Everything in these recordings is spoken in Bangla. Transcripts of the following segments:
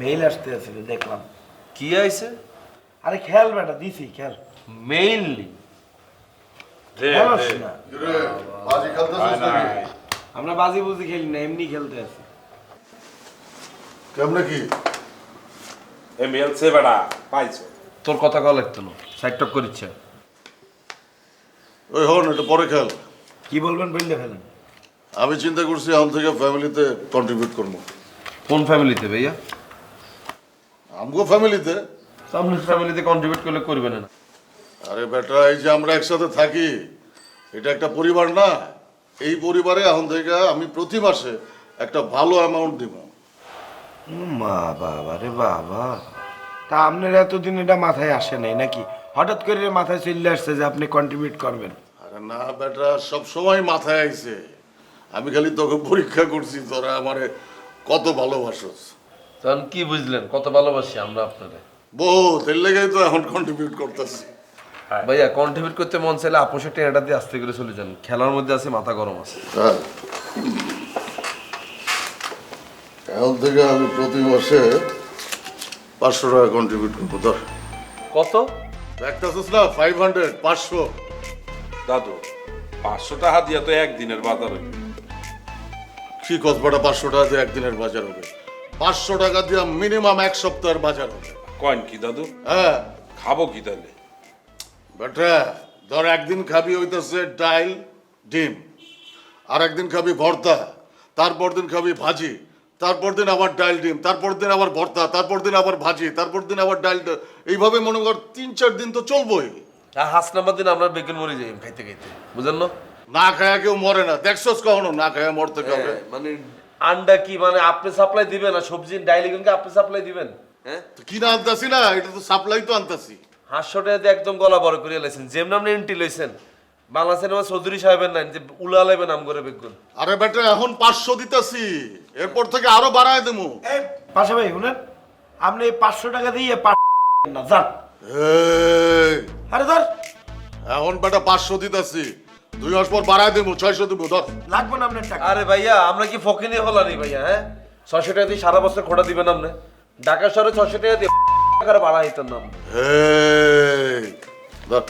মেইল আসতে আছে দেখলাম কি আইছে আরে খেয়াল বেটা দিছি খেয়াল মেইনলি আমরা বাজি বুজি খেলি না এমনি খেলতে আছি কেমনে কি এ মেলছে বেড়া পাইছো তোর কথা কল লাগতো না সাইড টক করিচ্ছে ওই হন একটু পরে খেল কি বলবেন বললে ফেলেন আমি চিন্তা করছি এখন থেকে ফ্যামিলিতে কন্ট্রিবিউট করব কোন ফ্যামিলিতে ভাইয়া আমগো ফ্যামিলিতে আপনার ফ্যামিলিতে কন্ট্রিবিউট করলে করবেন না। আরে বেটা এই যে আমরা একসাথে থাকি এটা একটা পরিবার না। এই পরিবারে এখন থেকে আমি প্রতি মাসে একটা ভালো অ্যামাউন্ট দিব। মা বাবা রে বাবা। তা আপনার এতদিন এটা মাথায় আসে নাই নাকি? হঠাৎ করে মাথায় চলে আসছে যে আপনি কন্ট্রিবিউট করবেন। আরে না বেটা সব সময় মাথায় আইছে। আমি খালি তোকে পরীক্ষা করছি তোরা আমারে কত ভালোবাসোস। তখন কি বুঝলেন? কত ভালোবাসি আমরা আপনারে। বহুত এর লেগেই তো এখন কন্ট্রিবিউট করতেছি। ভাইয়া কন্ট্রিবিউট করতে মন চাইলে আপোষের টেনাটা দিয়ে আসতে করে চলে যান। খেলার মধ্যে আছে মাথা গরম আছে। হ্যাঁ। এখন থেকে আমি প্রতি মাসে পাঁচশো টাকা কন্ট্রিবিউট করব ধর। কত? একটা আছিস না ফাইভ হান্ড্রেড পাঁচশো। দাদু পাঁচশো টাকা দিয়ে তো একদিনের বাজার হইবে কি কসবাটা পাঁচশো টাকা দিয়ে একদিনের বাজার হবে? পাঁচশো টাকা দিয়ে মিনিমাম এক সপ্তাহের বাজার হবে। কয়েন কি দাদু? হ্যাঁ। খাব কি তাহলে? বেটা ধর একদিন খাবি হইতেছে ডাইল ডিম। আর একদিন খাবি ভর্তা তারপর দিন খাবি ভাজি তারপর দিন আবার ডাইল ডিম তারপর দিন আবার ভর্তা তারপর দিন আবার ভাজি তারপর দিন আবার ডাইল ডা- এইভাবে মনে কর তিন চার দিন তো চলবই। আর হাস নাম্বার দিন আমরা বেগুন মরে যাই খাইতে খাইতে। বুঝলেন না? খায়া কেউ মরে না। দেখছস কখনো? না খায়া মরতে কাউকে। মানে আন্ডা কি মানে আপনি সাপ্লাই দিবেন আর সবজি ডাইলি কিন্তু আপনি সাপ্লাই দিবেন? হ্যাঁ? তো কিনা আনতাছি না এটা তো সাপ্লাই তো আনতাছি। হাঁসশো টাকা দিয়ে একদম গলা বড় করে লাইছেন। যেমন আপনি এন্ট্রি লইছেন বাংলা সিনেমা চৌধুরী সাহেবের নাম যে উলা লাইবে নাম করে বেগুন। আরে বেটা এখন পাঁচশো দিতাছি এরপর থেকে আরও বাড়ায় দেবো। এই পাশা ভাই শুনেন আপনি এই পাঁচশো টাকা দিয়ে পাঁচ না যান। এই, আরে ধর। এখন বেটা পাঁচশো দিতাছি। দুই মাস পর বাড়ায় দেবো ছয়শো দেবো ধর। লাগবে না আপনার টাকা? আরে ভাইয়া আমরা কি ফকিনি হলানি ভাইয়া হ্যাঁ? ছশো টাকা দিয়ে সারা বছর খোটা দিবেন আপনি? ঢাকা শহরে ছশো টাকা দিয়ে টাকার ভাড়া হইতেন নাম এই, ধর।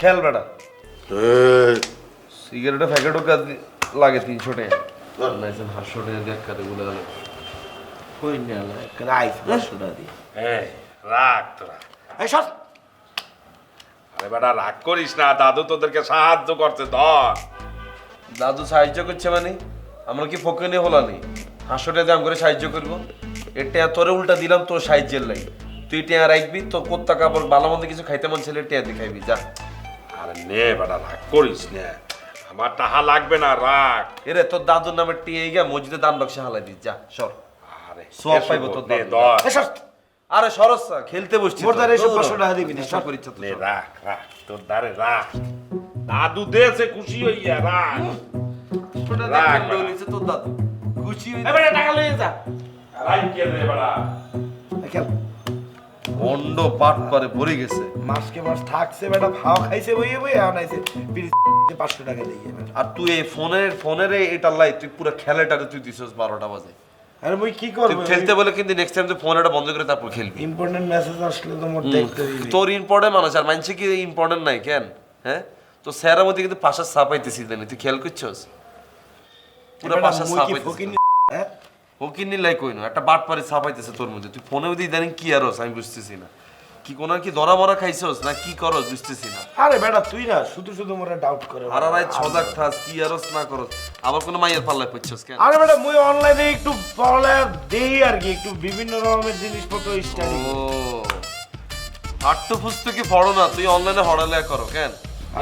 খেয়াল বেটা। এই, সিগারেটের প্যাকেটও কাজ লাগে তিনশো টাকা। নাইছেন হাঁসশো টাকা দিয়ে কাতে গুলে গেল কই না আইস পাঁচশো টাকা দিয়ে। এই রাগ তোরা। এই আরে বেটা রাগ করিস না দাদু তোদেরকে সাহায্য করতে ধর। দাদু সাহায্য করছে মানে? আমরা কি ফকিনি হলানি? হাঁসশো টাকা দাম করে সাহায্য করব? এর টেয়া তোরে উল্টা দিলাম তোর সাহায্যের লাগে তুই টেয়া রাখবি তোর কোত্তা কাপড় ভালো মন্দ কিছু খাইতে মন ছেলে টিয়া দিয়ে খাইবি যা। আরে নে বেটা রাগ করিস না। আমার টাহা লাগবে না রাগ। এরে তোর দাদুর নামে টিয়ে গিয়া মসজিদে দান বাক্সে হালাই দিস যা সর। আরে সব পাইবো তোর দাদু। আরে সরসা খেলতে বসছি তো। মোর দ্বারা এসব দৌড়। 500 টাকা দিবি না। ইচ্ছা তো নে রাখ রাখ তোর দ্বারে রাখ। দাদু দেছে খুশি হইয়া রাখ। ছোটটা বাড়া। তোর দাদু। খুশি হয়ে এবারে টাকা যা। কে রে খেল। বন্ড পাট করে ভরে গেছে। মাসকে মাস থাকছে বেটা ভাও খাইছে বইয়ে বইয়ে এখন আইছে পাঁচশো টাকা দিয়ে আর তুই এই ফোনের ফোনের এটা লাই তুই পুরো খেলাটারে তুই দিছিস বারোটা বাজে। আরে মুই কি করব? খেলতে বলে কিন্তু নেক্সট টাইম ফোনটা বন্ধ করে তারপর খেলবি। ইম্পর্টেন্ট মেসেজ আসলে তো মোর দেখতে তোর ইম্পর্টেন্ট মানুষ আর মানছে কি ইম্পর্টেন্ট নাই কেন? হ্যাঁ? তো স্যারের মধ্যে কিন্তু পাশা ছাপাইতেছি জানি তুই খেয়াল করছস? পুরো পাশা কি হ্যাঁ? ও কি নিলাই কই না একটা বাট পারে ছাপাইতেছে তোর মধ্যে। তুই ফোনে মধ্যে ইদানিং কি আরস আমি বুঝতেছি না। কি কোন কি ধরা মরা খাইছস? না কি করস? বুঝতেছি না। আরে বেটা তুই না শুধু শুধু মোরা ডাউট করে আর রাত সজাগ থাস কি আরস না করস? আবার কোনো মাইয়ের পাল্লায় পড়ছস কেন? আরে বেটা মুই অনলাইনে একটু পড়ালে দেই আর কি একটু বিভিন্ন রকমের জিনিসপত্র স্টাডি ও হাট্টু ফুস্তু কি পড়ো না তুই অনলাইনে হড়ালে করো কেন?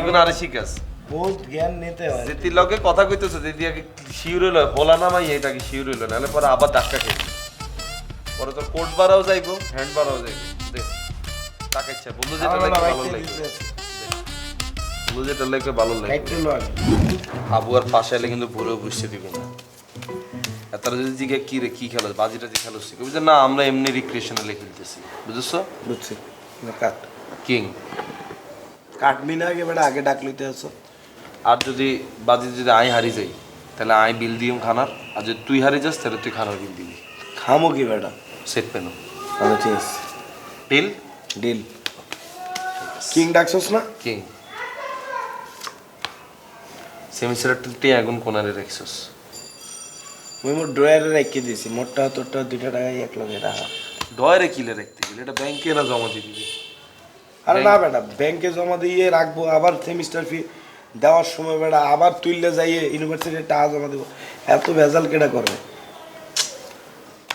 ইভেন আরে শিখাস। বহুত জ্ঞান নিতে হয়। যেতির লগে কথা কইতেছে দিদি আগে শিউর হইল হোলা না মাই এটাকে শিউর হইল নাহলে পরে আবার ধাক্কা খেয়েছে পরে তোর কোট বাড়াও যাইবো হ্যান্ড বাড়াও যাইবো। টাকা ইচ্ছা বন্ধু যেটা লাগে ভালো লাগে। বন্ধু যেটা লাগে ভালো লাগে। কাইটে লো আগে। আবু আর পাশে এলে কিন্তু পুরো বুঝতে দিব না। তারা যদি জিজ্ঞে কি রে কি খেলো বাজিটা যে খেলো শিখে না আমরা এমনি রিক্রিয়েশনালে খেলতেছি। বুঝছ? বুঝছি। না কাট। কিং। কাটবি না আগে বেটা আগে ডাক লইতে আসো আর যদি বাজি যদি আই হারি যাই তাহলে আই বিল দিম খানার। আর যদি তুই হারি যাস তাহলে তুই খানার বিল দিবি। খামো কি বেটা? সেট পেনো। ঠিক আছে। ডিল কিং ডাকছস না? কিং সেমিস্টার টি আগুন কোনারে রাখছস মুই মোর ড্রয়ারে রেখে দিয়েছি। মোরটা তোরটা দুইটা টাকাই এক লগে রাখা। ডয়ারে কিলে রাখতে গেলে? এটা ব্যাংকে না জমা দিয়ে দিবি? আরে না বেটা ব্যাংকে জমা দিয়ে রাখব। আবার সেমিস্টার ফি দেওয়ার সময় বেটা আবার তুললে যাইয়ে ইউনিভার্সিটির টাকা জমা দেবো। এত ভেজাল কেটা করবে?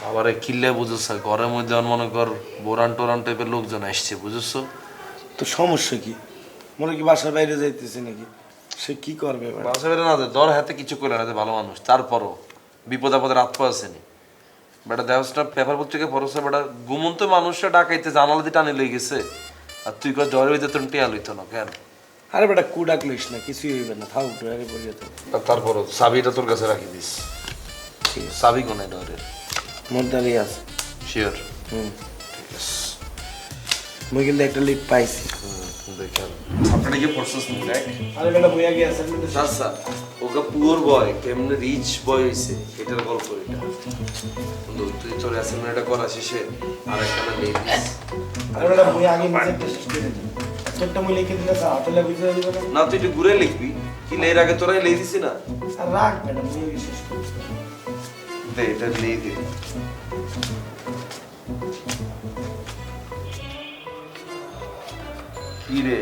আবার কিল্লে বুঝেছ ঘরের মধ্যে মনে কর বোরান টোরান টাইপের লোকজন আসছে বুঝছ তো সমস্যা কি? মনে কি বাসার বাইরে যাইতেছে নাকি? সে কি করবে বেটা? বাইরে না দর হাতে কিছু করে না ভালো মানুষ। তারপরও বিপদ আপদে রাত পাওয়াছেনি বেটা দেহসটা পেপার পত্রিকা পড়ছে বেটা ঘুমন্ত মানুষটা ডাকাইতে জানালা দিয়ে টানে লেগে গেছে। আর তুই কর জ্বর হইতে তোর টিয়া লইতো না কেন? আরে বেটা কু ডাকলিস না কিছুই হইবে না থাও ড্রয়ারে পড়িয়ে তো আর তারপরও চাবিটা তোর কাছে রাখি দিস। চাবি কোনে ডরের মোর দাঁড়িয়ে আছে শিওর হুম ঠিক আছে মুই কিন্তু একটা লিড পাইছি। দেখেন। আপনারা কি পড়ছিস নি দেখ আরে বেটা বইয়া গিয়েছে আচ্ছা ওকে পুয়ার বয় কেমনে রিচ বয় হইছে এটার গল্প এটা। বন্ধু তুই তোর অ্যাসাইনমেন্টটা করা শেষে আর একটা না নেই দিস আরে বেটা বই আগে নিজে টেস্ট করে তোরটা মুই লিখে দিলে স্যার হাতে লাগবে না তুই একটু ঘুরে লিখবি। কি লের আগে তোরাই দিছি না? রাখ মুই শেষ দে এটা লেই দে কি রে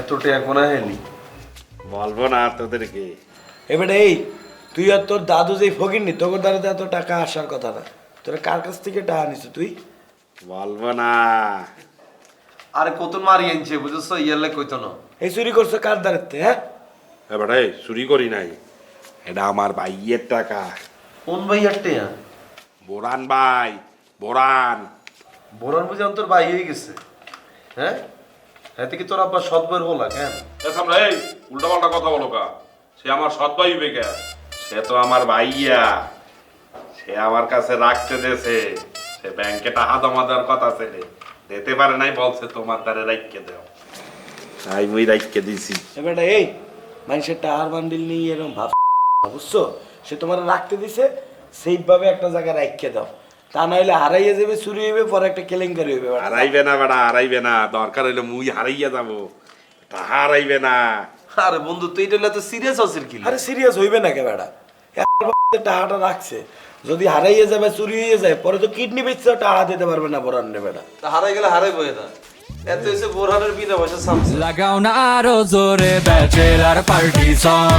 এত টাকা কোনা হেলি বলব না তোদেরকে। এবারে এই তুই আর তোর দাদু যেই ফকিরনি তোর দ্বারা এত টাকা আসার কথা না। তোরা কার কাছ থেকে টাকা নিছ তুই? বলব না। আরে কত মারি আনছে বুঝছ? ইয়ারলে কইতো না। এই চুরি করছ কার দ্বারাতে হ্যাঁ? এবার এই চুরি করি নাই। এটা আমার ভাইয়ের টাকা। কোন ভাই আর টেয়া বোরান ভাই বোরান। বোরান বুঝে তোর ভাই হয়ে গেছে। হ্যাঁ? এতে কি তোর আব্বা সৎ বের হলা কেন? সামনে এই উল্টা পাল্টা কথা বলো কা। সে আমার সৎ ভাই বেকে সে তো আমার ভাইয়া। সে আমার কাছে রাখতে দেছে। সে ব্যাংকে টাকা জমা দেওয়ার কথা ছেলে। দিতে পারে নাই বলছে তোমার দ্বারে রাখকে দাও। তাই মুই রাখকে দিছি। এবারে এই মানুষের টাহার বান্ডিল নিয়ে এরকম ভাব বুঝছ সে তোমার রাখতে দিছে সেইভাবে একটা জায়গায় রাখিয়ে দাও। তা নাহলে হারাইয়ে যাবে চুরি হইবে পরে একটা কেলেঙ্কারি হইবে। হারাইবে না বেড়া হারাইবে না। দরকার হইলে মুই হারাইয়া যাব। তা হারাইবে না। আরে বন্ধু তুই এটা তো সিরিয়াস আছিস কি? আরে সিরিয়াস হইবে না কে বেটা টাকাটা রাখছে। যদি হারাইয়ে যাবে চুরি হয়ে যায় পরে তো কিডনি বেচছে টাকা দিতে পারবে না বরান রে বেটা হারাই গেলে হারাই বই না। এত হইছে বোরহানের বিনা পয়সা সামছে লাগাও না আরও জোরে ব্যাচেলার পার্টি সং